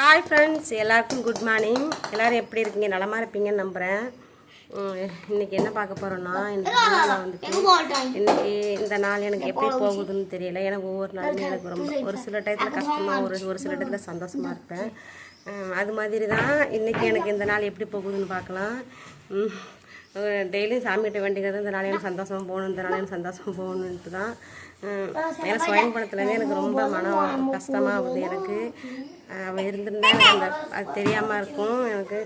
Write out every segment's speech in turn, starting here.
Hi friends எல்லாருக்கும் good morning எல்லாரும் எப்படி இருக்கீங்க? நலமா இருப்பீங்கன்னு நம்புகிறேன் இன்னைக்கு என்ன பார்க்க போகிறோன்னா இன்னைக்கு நாள் வந்துட்டு இன்னைக்கு இந்த நாள் எனக்கு எப்படி போகுதுன்னு தெரியல. எனக்கு ஒவ்வொரு நாளுமே எனக்கு ரொம்ப ஒரு சில டயத்தில் கஷ்டமாக ஒரு ஒரு சில டயத்தில் சந்தோஷமாக இருப்பேன். அது மாதிரி தான் இன்னைக்கு எனக்கு இந்த நாள் எப்படி போகுதுன்னு பார்க்கலாம். டெய்லியும் சாமிகிட்ட வேண்டிக்கிறது இந்த நாளையும் எனக்கு சந்தோஷமாக போகணும் இந்த நாளையும் சந்தோஷமாக போகணுன்ட்டு தான். ஏன்னா ஸ்வயம் எனக்கு ரொம்ப மனம் கஷ்டமாகுது எனக்கு. அவள் இருந்திருந்தா எனக்கு அந்த அது தெரியாமல் இருக்கும். எனக்கு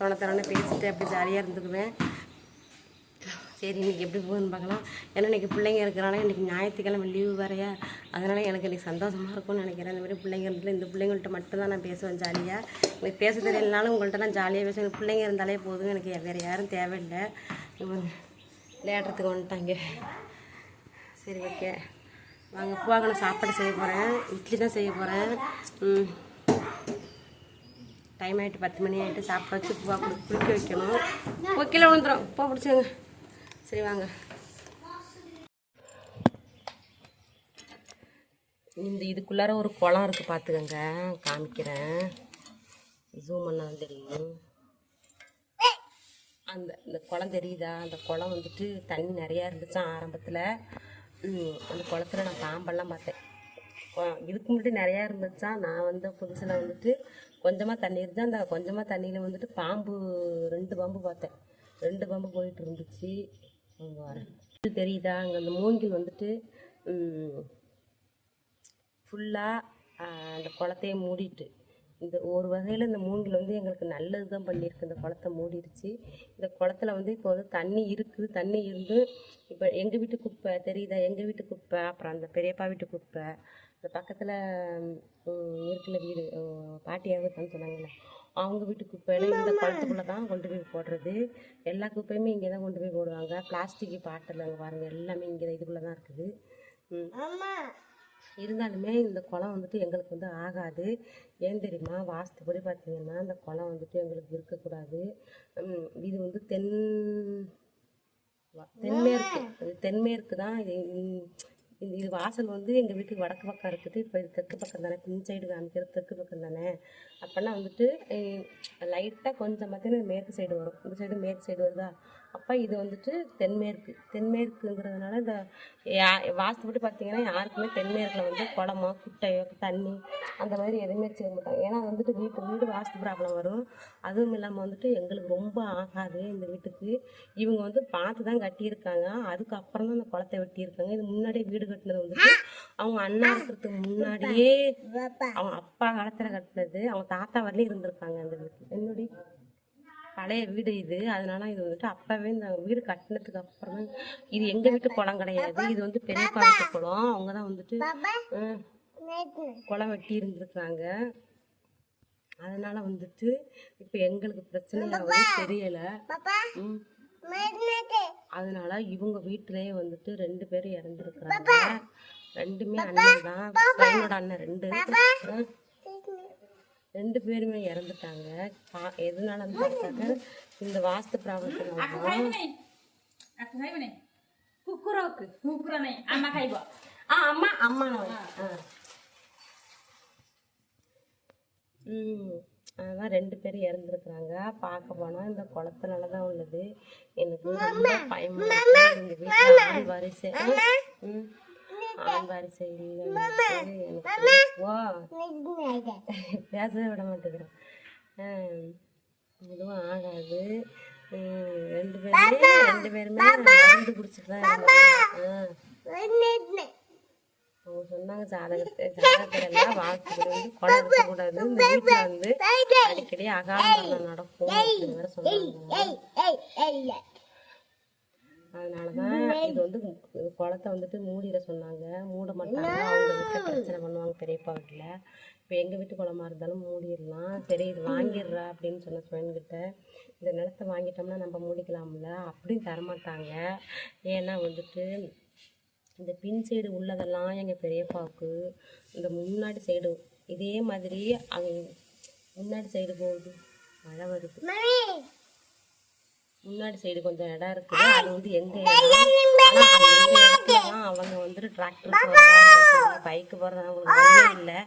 தோண பேசிட்டு அப்படி ஜாலியாக இருந்துக்குவேன். சரி இன்றைக்கி எப்படி போகுதுன்னு பார்க்கலாம். ஏன்னா இன்னைக்கு பிள்ளைங்க இருக்கிறனால இன்றைக்கி ஞாயிற்றுக்கிழமை லீவு வரையா அதனால் எனக்கு இன்றைக்கி சந்தோஷமாக இருக்கும்னு நினைக்கிறேன். இந்த மாதிரி பிள்ளைங்க இந்த பிள்ளைங்கள்ட்ட மட்டும் தான் நான் பேசுவேன் ஜாலியாக எனக்கு பேச தெரியலனாலும் உங்கள்கிட்ட நான் ஜாலியாக பேசுவேன். எனக்கு பிள்ளைங்க இருந்தாலே போதும். எனக்கு வேறு யாரும் தேவையில்லை. விளையாடுறதுக்கு வந்துட்டாங்க. சரி ஓகே. வாங்க போக நான் சாப்பாடு செய்ய போகிறேன் இட்லி தான் செய்ய போகிறேன் டைம் ஆகிட்டு பத்து மணி ஆகிட்டு சாப்பிட வச்சு பூவா குளிக்க வைக்கணும். போ விழுந்துடும் பூ பிடிச்சிங்க சரி வாங்க. இந்த இதுக்குள்ளார ஒரு குளம் இருக்குது பார்த்துக்கங்க காமிக்கிறேன். ஜூம் பண்ணாலும் தெரியும். அந்த இந்த குளம் தெரியுதா? அந்த குளம் வந்துட்டு தண்ணி நிறையா இருந்துச்சான் ஆரம்பத்தில்? அந்த குளத்துல நான் பாம்பெல்லாம் பார்த்தேன். இதுக்கு முன்னாடி நிறையா இருந்துச்சா? நான் வந்து புதுசில் வந்துட்டு கொஞ்சமாக தண்ணி இருந்துச்சு. அந்த கொஞ்சமாக தண்ணியில் வந்துட்டு பாம்பு ரெண்டு பாம்பு பார்த்தேன். ரெண்டு பாம்பு போயிட்டு இருந்துச்சு. அங்கே வரேன் இது தெரியுதா? அங்கே அந்த மூங்கில் வந்துட்டு ஃபுல்லாக அந்த குளத்தையே மூடிட்டு. இந்த ஒரு வகையில் இந்த மூங்கில் வந்து எங்களுக்கு நல்லது தான் பண்ணியிருக்கு. இந்த குளத்தை மூடிடுச்சு. இந்த குளத்துல வந்து இப்போ வந்து தண்ணி இருக்குது. தண்ணி இருந்து இப்போ எங்கள் வீட்டு குப்பை தெரியுதா? எங்கள் வீட்டு குப்பை அப்புறம் அந்த பெரியப்பா வீட்டு குப்பை இந்த பக்கத்தில் இருக்குல்ல வீடு பாட்டியாக இருக்கான்னு சொன்னாங்கல்ல. அவங்க வீட்டு குப்பையில இந்த குளத்துக்குள்ளே தான் கொண்டு போய் போடுறது. எல்லா குப்பையுமே இங்கே தான் கொண்டு போய் போடுவாங்க. பிளாஸ்டிக் பாட்டில் அங்கே பாருங்க எல்லாமே இங்கே தான் இதுக்குள்ளே தான் இருக்குது. இருந்தாலுமே இந்த குளம் வந்துட்டு எங்களுக்கு வந்து ஆகாது. ஏன் தெரியுமா? வாஸ்துப்படி பார்த்தீங்கன்னா இந்த குளம் வந்துட்டு எங்களுக்கு இருக்கக்கூடாது. இது வந்து தென் தென்மேற்கு தென்மேற்கு தான் இது இது வாசல் வந்து எங்கள் வீட்டுக்கு வடக்கு பக்கம் இருக்குது. இப்போ இது தெற்கு பக்கம் தானே? பின் சைடு காமிக்கிறது தெற்கு பக்கம் தானே? அப்போனா வந்துட்டு லைட்டாக கொஞ்சம் பார்த்தீங்கன்னா மேற்கு சைடு வரும். இந்த சைடு மேற்கு சைடு வருதா? அப்போ இது வந்துட்டு தென்மேற்கு. தென்மேற்குங்கிறதுனால இந்த யா- வாஸ்துப்படி பார்த்தீங்கன்னா யாருக்குமே தென்மேற்கில் வந்து குளமோ குட்டையோ தண்ணி அந்த மாதிரி எதுவுமே செய்ய மாட்டாங்க ஏன்னா வந்துட்டு வீட்டு வீடு வாஸ்து ப்ராப்ளம் வரும். அதுவும் இல்லாமல் வந்துட்டு எங்களுக்கு ரொம்ப ஆகாது இந்த வீட்டுக்கு. இவங்க வந்து பார்த்து தான் கட்டியிருக்காங்க. அதுக்கப்புறம் தான் அந்த குளத்தை வெட்டியிருக்காங்க. இது முன்னாடியே வீடு கட்டினது வந்துட்டு அவங்க அண்ணா இருக்கிறதுக்கு முன்னாடியே அவங்க அப்பா காலத்தில் கட்டினது. அவங்க தாத்தா வரலையும் இருந்திருக்காங்க அந்த வீட்டு என்னுடைய பழைய வீடு இது. அதனால இது வந்துட்டு அப்பவே இந்த வீடு கட்டினதுக்கு அப்புறம் இது எங்க வீட்டு குளம் கிடையாது. இது வந்து பெரியப்பா வீட்டு குளம். அவங்க தான் வந்துட்டு குளம் வெட்டி இருந்திருக்காங்க அதனால வந்துட்டு இப்போ எங்களுக்கு பிரச்சனையாவது தெரியல. ம். அதனால இவங்க வீட்டிலேயே வந்துட்டு ரெண்டு பேரும் இறந்துருக்குறாங்க. ரெண்டுமே அண்ணன் தான். பையனோட அண்ணன் ரெண்டு. ரெண்டு பேருமே இறந்துட்டாங்க. எதனாலன்னு பார்த்தாக்க இந்த வாஸ்து ப்ராப்ளத்தினால kaibo. ஆ அம்மா அம்மா நான் ஆ. ம் அதான் ரெண்டு பேரும் இறந்துருக்குறாங்க. பார்க்க போனால் இந்த குளத்துனால தான் உள்ளது. எனக்கு ரொம்ப பயமா எங்கள் வீட்டில் வரிசை. ம். எனக்கு ஓ பேசவே விட மாட்டேங்கிறேன் எதுவும் ஆகாது. ரெண்டு பேருமே ரெண்டு பேருமே மருந்து குடிச்சிட்டு தான். அவங்க சொன்னாங்க ஜாதகத்தை ஜாதகத்துல எல்லாம் வாழ்த்துக்கள். வந்து குடம் இருக்கக்கூடாது இந்த வீட்டுல வந்து அடிக்கடி அகால மரணம் நடக்கும் அப்படின்னு வேற சொன்னாங்க அதனாலதான் இது வந்து குளத்தை வந்துட்டு மூடிட சொன்னாங்க. மூட மாட்டாங்க. அவங்க வீட்டில் பிரச்சனை பண்ணுவாங்க. பெரியப்பா வீட்டில் இப்போ எங்கள் வீட்டு குளமா இருந்தாலும் மூடிடலாம். சரி இது வாங்கிடுறா அப்படின்னு சொன்ன ஃப்ரெண்ட்கிட்ட இந்த நிலத்தை வாங்கிட்டோம்னா நம்ம மூடிக்கலாம்ல. அப்படின்னு தரமாட்டாங்க. ஏன்னா வந்துட்டு இந்த பின் சைடு உள்ளதெல்லாம் எங்கள் பெரியப்பாவுக்கு இந்த முன்னாடி சைடு இதே மாதிரி அங்கே முன்னாடி சைடு போகுது. மழை வருது. முன்னாடி சைடு கொஞ்சம் இடம் இருக்குது அது வந்து எங்க அவங்க வந்துட்டு டிராக்டர் பைக்கு போறது அவங்களுக்கு வழியே இல்லை.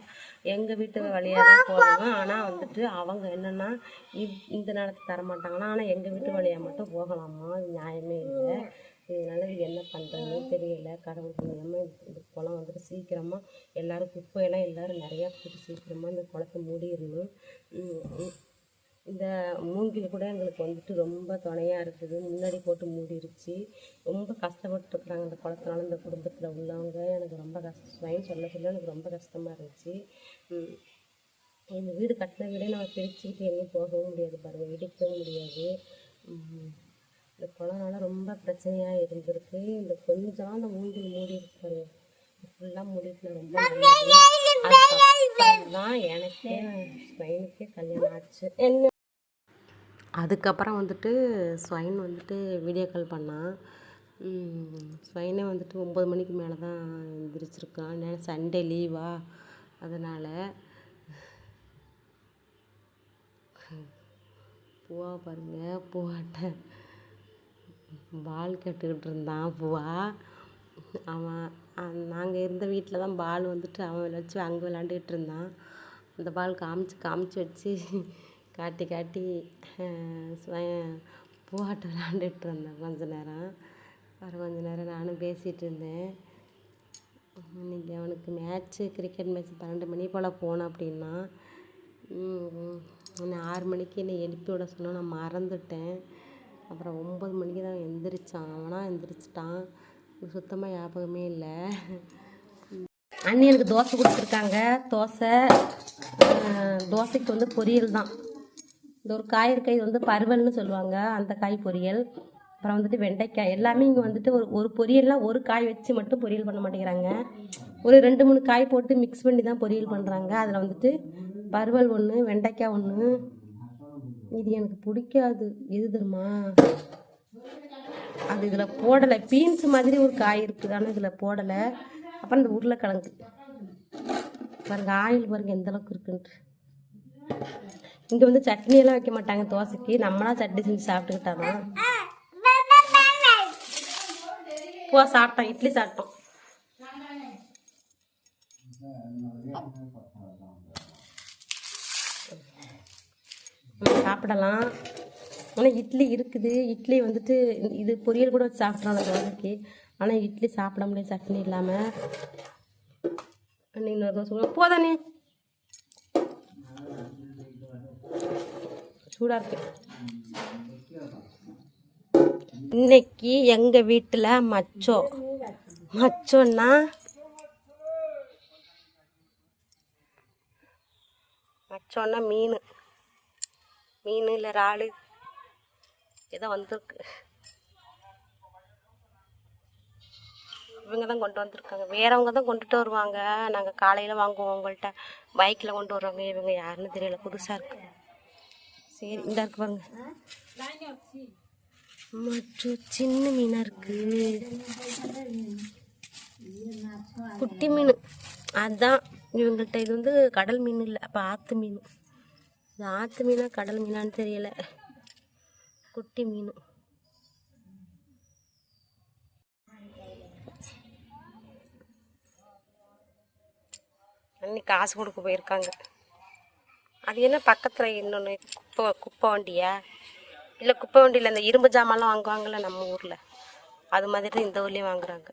எங்க வீட்டு வழியா தான் போறாங்க ஆனா வந்துட்டு அவங்க என்னன்னா இந்த நிலத்தை தர மாட்டாங்கன்னா ஆனா எங்க வீட்டு வழியா மட்டும் போகலாமா? அது நியாயமே இல்லை. இதனால இது என்ன பண்றதுன்னு தெரியல. கடவுள் புண்ணியமா இது- இந்த குளம் வந்துட்டு சீக்கிரமா எல்லாரும் குப்பையெல்லாம் எல்லாரும் நிறைய போட்டு சீக்கிரமா இந்த குளத்தை மூடிடணும். இந்த மூங்கில் கூட எங்களுக்கு வந்துட்டு ரொம்ப துணையாக இருக்குது. முன்னாடி போட்டு மூடிடுச்சு ரொம்ப கஷ்டப்பட்டுருக்குறாங்க இந்த குளத்தினால இந்த குடும்பத்தில் உள்ளவங்க. எனக்கு ரொம்ப கஷ்டம் சொல்ல சொல்ல எனக்கு ரொம்ப கஷ்டமாக இருந்துச்சு. இந்த வீடு கட்டின வீடே நம்ம பிரிச்சுக்கிட்டு எங்கேயும் போகவும் முடியாது பாருங்கள் இடிக்கவும் முடியாது. இந்த குளம்னால ரொம்ப பிரச்சனையாக இருந்திருக்கு. இந்த கொஞ்சம் அந்த மூங்கில் மூடி இருக்கு ஃபுல்லாக மூடிட்டு ரொம்ப நல்லது அதுக்கப்புறம் தான் எனக்கே பையனுக்கே கல்யாணம் ஆச்சு. என்ன அதுக்கப்புறம் வந்துட்டு ஸ்வைன் வந்துட்டு வீடியோ கால் பண்ணான் ஸ்வைனே வந்துட்டு ஒம்பது மணிக்கு மேலே தான் எழுந்திரிச்சிருக்கான் ஏன்னா சண்டே லீவா அதனால் பூவா பாருங்க பூவாட்ட பால் கேட்டுக்கிட்டு இருந்தான் பூவா. அவன் நாங்கள் இருந்த வீட்டில் தான் பால் வந்துட்டு அவன் வச்சு அங்கே விளாண்டுக்கிட்டு இருந்தான். அந்த பால் காமிச்சு காமிச்சு வச்சு காட்டி காட்டி பூவாட்டம் விளாண்டுட்டு இருந்தேன் கொஞ்ச நேரம். அப்புறம் கொஞ்ச நேரம் நானும் பேசிகிட்டு இருந்தேன் இன்னைக்கு அவனுக்கு மேட்ச்சு கிரிக்கெட் மேட்ச் பன்னெண்டு மணி போல் போனோம் அப்படின்னா என்னை ஆறு மணிக்கு என்னை எழுப்பி விட சொன்னால் நான் மறந்துட்டேன். அப்புறம் ஒம்பது மணிக்கு தான் எந்திரிச்சான். அவனாக எந்திரிச்சிட்டான். சுத்தமாக ஞாபகமே இல்லை. அண்ணி எனக்கு தோசை கொடுத்துருக்காங்க. தோசை தோசைக்கு வந்து பொரியல் தான். இந்த ஒரு காய் இருக்க இது வந்து பருவல்னு சொல்லுவாங்க அந்த காய் பொரியல். அப்புறம் வந்துட்டு வெண்டைக்காய் எல்லாமே இங்கே வந்துட்டு ஒரு ஒரு பொரியல்லாம் ஒரு காய் வச்சு மட்டும் பொரியல் பண்ண மாட்டேங்கிறாங்க. ஒரு ரெண்டு மூணு காய் போட்டு மிக்ஸ் பண்ணி தான் பொரியல் பண்ணுறாங்க அதில் வந்துட்டு பருவல் ஒன்று வெண்டைக்காய் ஒன்று இது எனக்கு பிடிக்காது. எது தெரியுமா? அது இதில் போடலை. பீன்ஸ் மாதிரி ஒரு காய் இருக்குது. ஆனால் இதில் போடலை. அப்புறம் இந்த உருளைக்கிழங்கு. பாருங்க ஆயில் பாருங்க எந்தளவுக்கு இருக்குன்ட்டு. இங்கே வந்து சட்னி எல்லாம் வைக்க மாட்டாங்க தோசைக்கு. நம்மளா சட்னி செஞ்சு சாப்பிட்டுக்கிட்டாதான் போ சாப்பிட்டோம் இட்லி சாப்பிட்டோம் நம்ம சாப்பிடலாம். ஆனால் இட்லி இருக்குது. இட்லி வந்துட்டு இது பொரியல் கூட வச்சு சாப்பிட்றோம் அந்த தோசைக்கு ஆனால் இட்லி சாப்பிட முடியாது சட்னி இல்லாமல் இன்னொரு தோசை போதானே சூடாக இருக்கு இன்னைக்கு எங்கள் வீட்டில் மச்சோ. மச்சோன்னா மச்சோன்னா மீன். மீன் இல்லை இறால். ஏதோ வந்திருக்கு. இவங்க தான் கொண்டு வந்திருக்காங்க. வேறவங்க தான் கொண்டுட்டு வருவாங்க. நாங்கள் காலையில் வாங்குவோம் உங்கள்கிட்ட பைக்கில் கொண்டு வருவாங்க. இவங்க யாருன்னு தெரியல. புதுசாக இருக்குது சரி இந்த இருக்கு பாருங்க. மற்றும் சின்ன மீனா இருக்கு. குட்டி மீன். அதான் இவங்கள்ட்ட இது வந்து கடல் மீன் இல்லை அப்போ ஆற்று மீன். இது ஆற்று மீனா கடல் மீனான்னு தெரியல. குட்டி மீன். அன்னி காசு கொடுக்க போயிருக்காங்க. அது என்ன பக்கத்தில் இன்னொன்று குப்பை குப்பை வண்டியா? இல்லை குப்பை வண்டியில் இந்த இரும்பு ஜாமான்லாம் வாங்குவாங்கள்ல நம்ம ஊரில்? அது மாதிரி தான் இந்த ஊர்லேயும் வாங்குறாங்க.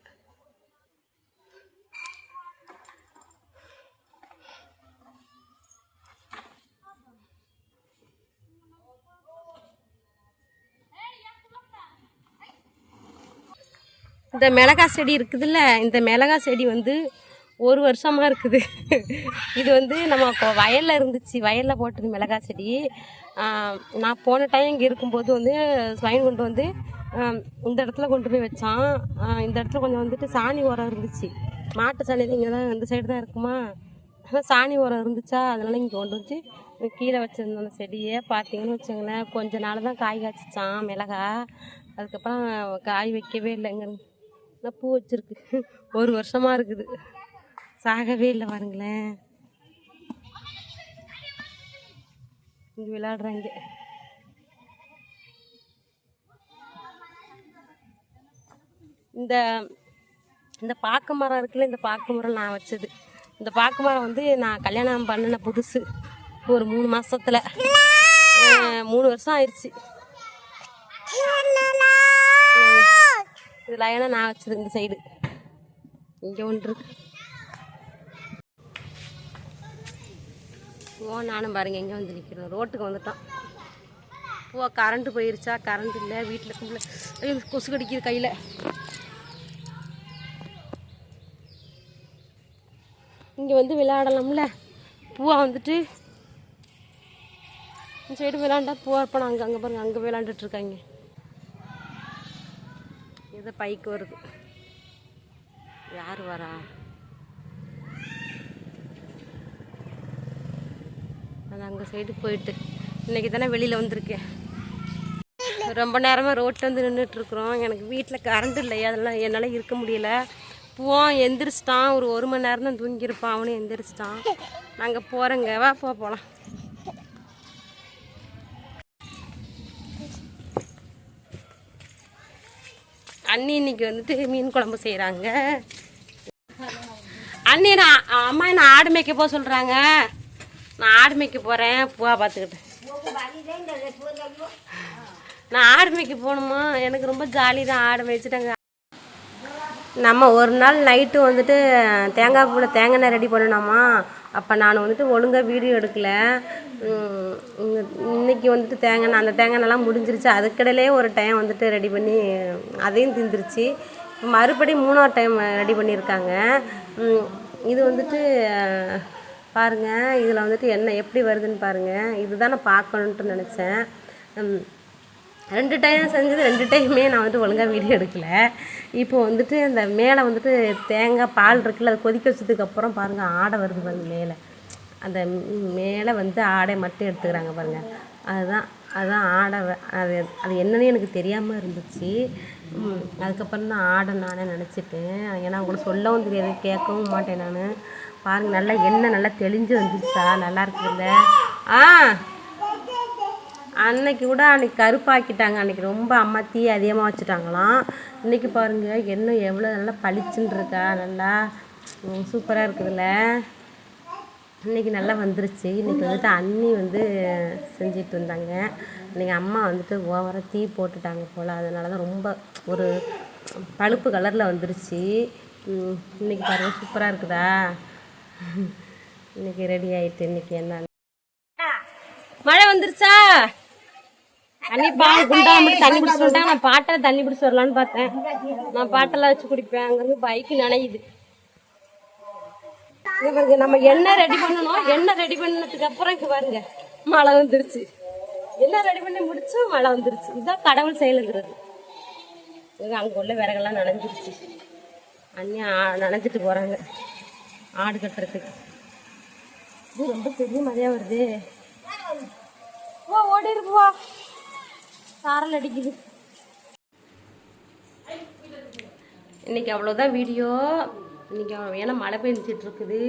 இந்த மிளகா செடி இருக்குதுல்ல இந்த மிளகா செடி வந்து ஒரு வருஷமாக இருக்குது. இது வந்து நம்ம வயலில் இருந்துச்சு. வயலில் போட்டது மிளகா செடி. நான் போன டைம் இங்கே இருக்கும்போது வந்து ஸ்வைன் கொண்டு வந்து இந்த இடத்துல கொண்டு போய் வச்சான். இந்த இடத்துல கொஞ்சம் வந்துட்டு சாணி உரம் இருந்துச்சு. மாட்டு சாணி இங்கே தான் இந்த சைடு தான் இருக்குமா? சாணி உரம் இருந்துச்சா? அதனால் இங்கே கொண்டு வச்சு கீழே வச்சுருந்த அந்த செடியை பார்த்தீங்கன்னு வச்சுங்களேன் கொஞ்ச நாள் தான் காய் காய்ச்சிச்சான் மிளகா. அதுக்கப்புறம் காய் வைக்கவே இல்லைங்க. பூ வச்சுருக்கு. ஒரு வருஷமாக இருக்குது. சாகவே இல்லை பாருங்களேன். இங்கே விளையாடுறாங்க. இந்த இந்த பாக்கு மரம் இருக்குல்ல இந்த பாக்கு மரம் நான் வச்சது. இந்த பாக்கு மரம் வந்து நான் கல்யாணம் பண்ணின புதுசு. ஒரு மூணு மாசத்துல. அஹ், மூணு வருஷம் ஆயிடுச்சு இது லயனா நான் வச்சது இந்த சைடு இங்கே ஒன்று இருக்கு. ஓ நானும் பாருங்க எங்கே வந்து நிற்கிறோம் ரோட்டுக்கு வந்துட்டோம் ஓ கரண்ட்டு போயிருச்சா? கரண்ட் இல்லை வீட்டில் கும்பல. ஐயோ கொசு கடிக்குது கையில். இங்கே வந்து விளையாடலாம்ல. பூவா வந்துட்டு இந்த சைடு விளாண்டா பூவா இருப்பான? அங்கே அங்கே பாருங்க அங்கே விளாண்டுட்ருக்காங்க ஏதோ பைக்கு வருது. யார் வரா? அது அங்கே சைடு போயிட்டு. இன்னைக்கு தானே வெளியில் வந்திருக்கேன். ரொம்ப நேரமாக ரோட்டில் வந்து நின்றுட்டுருக்குறோம் எனக்கு வீட்டில் கரண்ட் இல்லை. அதெல்லாம் என்னால் இருக்க முடியல. பூவான் எந்திரிச்சிட்டான். ஒரு ஒரு மணி நேரம் தான் தூங்கியிருப்பான். அவனும் எந்திரிச்சிட்டான். நாங்கள் போகிறோங்க வா போ போகலாம் அண்ணி இன்னைக்கு வந்துட்டு மீன் குழம்பு செய்கிறாங்க அண்ணி நான் அம்மா என்ன ஆடு மேய்க்க போக சொல்கிறாங்க நான் ஆடு மேய்க்க போகிறேன் பூவா பார்த்துக்கிட்டேன் நான் ஆடு மேய்க்க போகணுமா? எனக்கு ரொம்ப ஜாலி தான். ஆடு மேய்ச்சிட்டாங்க. நம்ம ஒரு நாள் நைட்டு வந்துட்டு தேங்காய் பூவில் தேங்காய் எண்ணெய் ரெடி பண்ணணுமா அப்போ நான் வந்துட்டு ஒழுங்காக வீடியோ எடுக்கல. இன்றைக்கி இன்னைக்கு வந்துட்டு தேங்காய் எண்ணெய் அந்த தேங்காய் எண்ணெய்லாம் முடிஞ்சிருச்சு. அதுக்கடையிலே ஒரு டைம் வந்துட்டு ரெடி பண்ணி அதையும் திந்துருச்சு. மறுபடியும் மூணாவது டைம் ரெடி பண்ணியிருக்காங்க. இது வந்துட்டு பாருங்கள் இதில் வந்துட்டு என்ன எப்படி வருதுன்னு பாருங்கள் இதுதான் நான் பார்க்கணுன்ட்டு நினச்சேன். ரெண்டு டைம் செஞ்சது ரெண்டு டைமே நான் வந்துட்டு ஒழுங்காக வீடியோ எடுக்கலை. இப்போ வந்துட்டு அந்த மேலே வந்துட்டு தேங்காய் பால் இருக்குல்ல அதை கொதிக்க வச்சதுக்கப்புறம் பாருங்கள் ஆடை வருது பாருங்கள் மேலே. அந்த மேலே வந்து ஆடை மட்டும் எடுத்துக்கிறாங்க பாருங்கள் அதுதான் அதுதான் ஆடை அது அது என்னன்னு எனக்கு தெரியாமல் இருந்துச்சு. அதுக்கப்புறம் தான் ஆடை நானே நினச்சிட்டேன். ஏன்னா உங்களுக்கு சொல்லவும் தெரியாது கேட்கவும் மாட்டேன் நான். பாருங்கள் நல்லா எண்ணெய் நல்லா தெளிஞ்சு வந்துருச்சா? நல்லா இருக்குதுல்ல ஆ அன்னைக்கு கூட அன்னைக்கு கருப்பாக்கிட்டாங்க. அன்னைக்கு ரொம்ப அம்மா தீ அதிகமாக வச்சுட்டாங்களாம். இன்னைக்கு பாருங்க எண்ணெய் எவ்வளோ நல்லா பளிச்சுன்னு இருக்கா? நல்லா சூப்பராக இருக்குதுல்ல? இன்றைக்கி நல்லா வந்துருச்சு. இன்றைக்கி வந்துட்டு அண்ணி வந்து செஞ்சிட்டு இருந்தாங்க. இன்றைக்கி அம்மா வந்துட்டு ஓவராக தீ போட்டுட்டாங்க போல். அதனால தான் ரொம்ப ஒரு பழுப்பு கலரில் வந்துருச்சு. இன்றைக்கி இன்னைக்கு சூப்பராக இருக்குதா? இன்னைக்கு ரெடி ஆயிட்டு இன்னைக்கு என்ன? மழை வந்துருச்சா? தண்ணி பால் குண்டா மட்டும் தண்ணி பிடிச்சி விட்டா நான் பாட்டில் தண்ணி பிடிச்சி வரலான்னு பார்த்தேன். நான் பாட்டெல்லாம் வச்சு குடிப்பேன். அங்கேருந்து பைக்கு நனையுது. இங்க பாருங்க நம்ம எண்ணெய் ரெடி பண்ணணும்? எண்ணெய் ரெடி பண்ணதுக்கு அப்புறம் இங்கே பாருங்க மழை வந்துருச்சு. எண்ணெய் ரெடி பண்ணி முடிச்சு மழை வந்துருச்சு. இதுதான் கடவுள் செயலுங்கிறது. அங்கே உள்ள விறகெல்லாம் நனைஞ்சிருச்சு. அண்ணி நனைஞ்சிட்டு போகிறாங்க ஆடு கட்டுறதுக்கு. இது ரொம்ப பெரிய மழையா வருது. ஓ ஓடி இருக்குவா சாரல் அடிக்குது. இன்னைக்கு அவ்வளோதான் வீடியோ. இன்னைக்கு ஏன்னா மழை பெஞ்சிட்டு இருக்குது.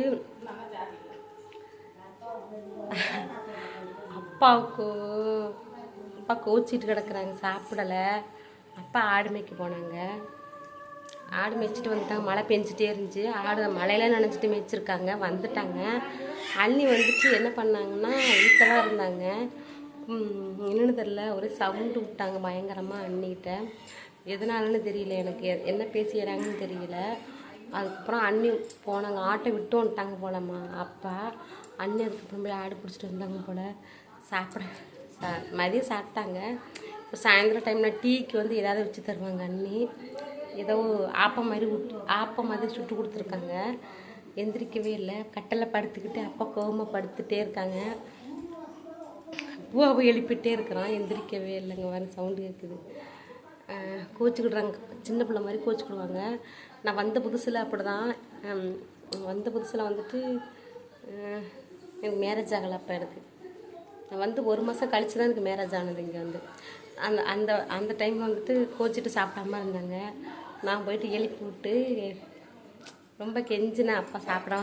அப்பாவுக்கு அப்பா கோச்சிட்டு கிடக்குறாங்க சாப்பிடலை. அப்பா ஆடு மேய்க்க போனாங்க. ஆடு மேய்ச்சிட்டு வந்துட்டாங்க. மழை பெஞ்சிட்டே இருந்துச்சு. ஆடு மழையில நினச்சிட்டு மேய்ச்சிருக்காங்க. வந்துட்டாங்க. அண்ணி வந்துட்டு என்ன பண்ணாங்கன்னா வீட்டில் தான் இருந்தாங்க. என்னென்னு என்னன்னு தெரில ஒரே சவுண்டு விட்டாங்க பயங்கரமாக அண்ணிகிட்ட. எதனாலன்னு தெரியல எனக்கு. என்ன பேசிடுறாங்கன்னு தெரியல. அதுக்கப்புறம் அண்ணி போனாங்க. ஆட்டை விட்டு வந்துட்டாங்க போலம்மா. அப்பா அண்ணி அதுக்கப்புறம் போய் ஆடு பிடிச்சிட்டு வந்தாங்க போல். சாப்பிட சா மதியம் சாப்பிட்டாங்க. இப்போ சாயந்தரம் டைமில் டீக்கு வந்து ஏதாவது வச்சு தருவாங்க அண்ணி. ஏதோ ஆப்பம் மாதிரி விட்டு ஆப்பம் மாதிரி சுட்டு கொடுத்துருக்காங்க. எந்திரிக்கவே இல்லை. கட்டளை படுத்துக்கிட்டு அப்பா கோவமாக படுத்துகிட்டே இருக்காங்க. பூவாவை எழுப்பிட்டே இருக்கிறான். எந்திரிக்கவே இல்லைங்க. வேறு சவுண்டு கேட்குது ஆஹ் கோச்சிக்கிடுறாங்க. சின்ன பிள்ளை மாதிரி கோச்சிக்கிடுவாங்க. நான் வந்த புதுசில் அப்படி தான் வந்த புதுசில் வந்துட்டு எனக்கு மேரேஜ் ஆகலை அப்போ எனக்கு. நான் வந்து ஒரு மாதம் கழிச்சு தான் எனக்கு மேரேஜ் ஆனது இங்கே வந்து. அந்த அந்த அந்த டைமில் வந்துட்டு கோச்சிட்டு சாப்பிடாம இருந்தாங்க. நான் போயிட்டு எழுப்பி விட்டு ரொம்ப கெஞ்சினேன் அப்பா சாப்பிட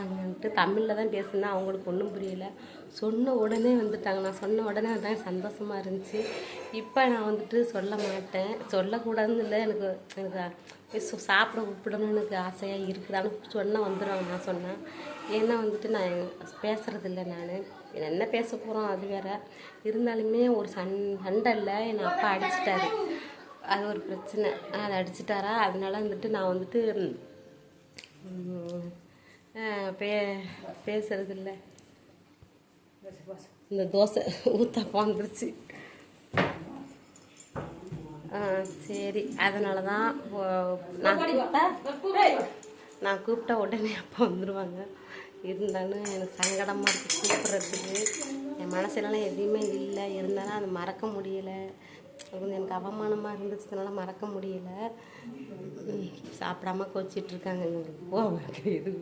தமிழில் தான் பேசுனேன். அவங்களுக்கு ஒன்றும் புரியல. சொன்ன உடனே வந்துட்டாங்க. நான் சொன்ன உடனே வந்தாங்க சந்தோஷமாக இருந்துச்சு. இப்போ நான் வந்துட்டு சொல்ல மாட்டேன். சொல்லக்கூடாதுன்னு இல்லை. எனக்கு எனக்கு சு- சாப்பிட கூப்பிடணும்னு எனக்கு ஆசையாக இருக்குது ஆனால் சொன்னால் வந்துடுவாங்க நான் சொன்னேன் ஏன்னா வந்துட்டு நான் பேசுகிறதில்ல இல்லை நான். என்ன பேச போகிறோம் அது வேற. இருந்தாலுமே ஒரு சண் சண்டை இல்லை. என்னை அப்பா அடிச்சிட்டாரு. அது ஒரு பிரச்சனை. அதை அடிச்சிட்டாரா? அதனால வந்துட்டு நான் வந்துட்டு பே பேசுறது இல்லை இந்த தோசை ஊத்தாப்பம் வந்துருச்சு. சரி. அதனால தான் நான் கூப்பிட்டா நான் கூப்பிட்டா உடனே அப்பா வந்துடுவாங்க இருந்தாலும் எனக்கு சங்கடமாக இருக்குது கூப்பிட்றதுக்கு. என் மனசுலலாம் எதுவுமே இல்லை. இருந்தாலும் அதை மறக்க முடியலை. அது கொஞ்சம் எனக்கு அவமானமாக இருந்துச்சுனால மறக்க முடியல. சாப்பிடாம கோச்சிட்ருக்காங்க எங்களுக்கு இவங்களுக்கு இது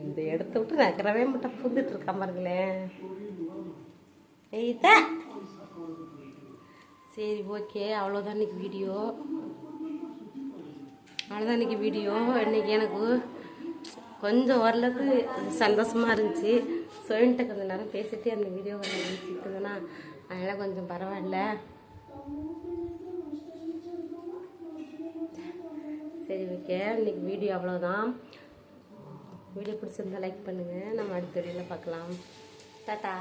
இந்த இடத்த விட்டு நகரவே மட்டும் புதுட்டுருக்கான் பாருங்களேன் எய்தா சரி ஓகே. அவ்வளோதான் இன்றைக்கி வீடியோ. அவ்வளோதான் இன்றைக்கி வீடியோ. இன்னைக்கு எனக்கு கொஞ்சம் ஓரளவுக்கு சந்தோஷமாக இருந்துச்சு. சொல்லிட்டு கொஞ்ச நேரம் பேசிட்டு அந்த வீடியோ கொஞ்சம் அதனால் கொஞ்சம் பரவாயில்ல. சரி ஓகே இன்னைக்கு வீடியோ அவ்வளோதான் வீடியோ பிடிச்சிருந்தா லைக் பண்ணுங்கள் நம்ம அடுத்த வீடியோவில் பார்க்கலாம். டாட்டா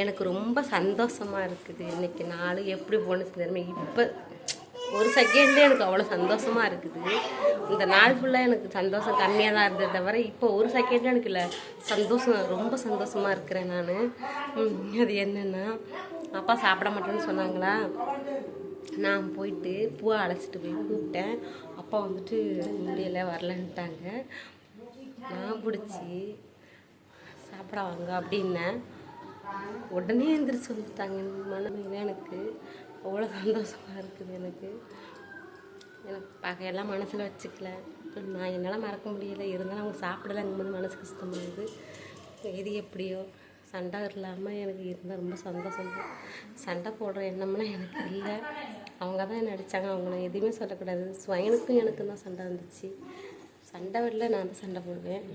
எனக்கு ரொம்ப சந்தோஷமாக இருக்குது இன்றைக்கி நாள். எப்படி போணுச்சு தெரியுமா? இப்போ ஒரு செகண்டே எனக்கு அவ்வளோ சந்தோஷமாக இருக்குது. இந்த நாள் ஃபுல்லாக எனக்கு சந்தோஷம் கம்மியாக தான் இருந்தது தவிர இப்போ ஒரு செகண்டே எனக்கு இல்லை. சந்தோஷம் ரொம்ப சந்தோஷமாக இருக்கிறேன் நான். அது என்னென்னா அப்பா சாப்பிட மாட்டேன்னு சொன்னாங்களா? நான் போயிட்டு பூவை அழைச்சிட்டு போய் கூப்பிட்டேன். அப்பா வந்துட்டு முடியலை வரலன்ட்டாங்க. நான் பிடிச்சி சாப்பிட வாங்க அப்படின்னேன். உடனே எந்திரிச்சு வந்துட்டாங்க. மனமே எனக்கு. அவ்வளோ சந்தோஷமாக இருக்குது எனக்கு. எனக்கு பகையெல்லாம் மனசில் வச்சுக்கல. நான் என்னால் மறக்க முடியல. இருந்தாலும் அவங்க சாப்பிடலங்கும்போது மனசு கஷ்டமாகுது எது எப்படியோ. சண்டை இல்லாமல் எனக்கு இருந்தால் ரொம்ப சந்தோஷம். சண்டை போடுற எண்ணம்லாம் எனக்கு இல்லை. அவங்க தான் என்ன அடித்தாங்க அவங்க நான் எதுவுமே சொல்லக்கூடாது. ஸ்வயனுக்கும் எனக்கு தான் சண்டை வந்துச்சு. சண்டை விடல நான் தான் சண்டை போடுவேன்.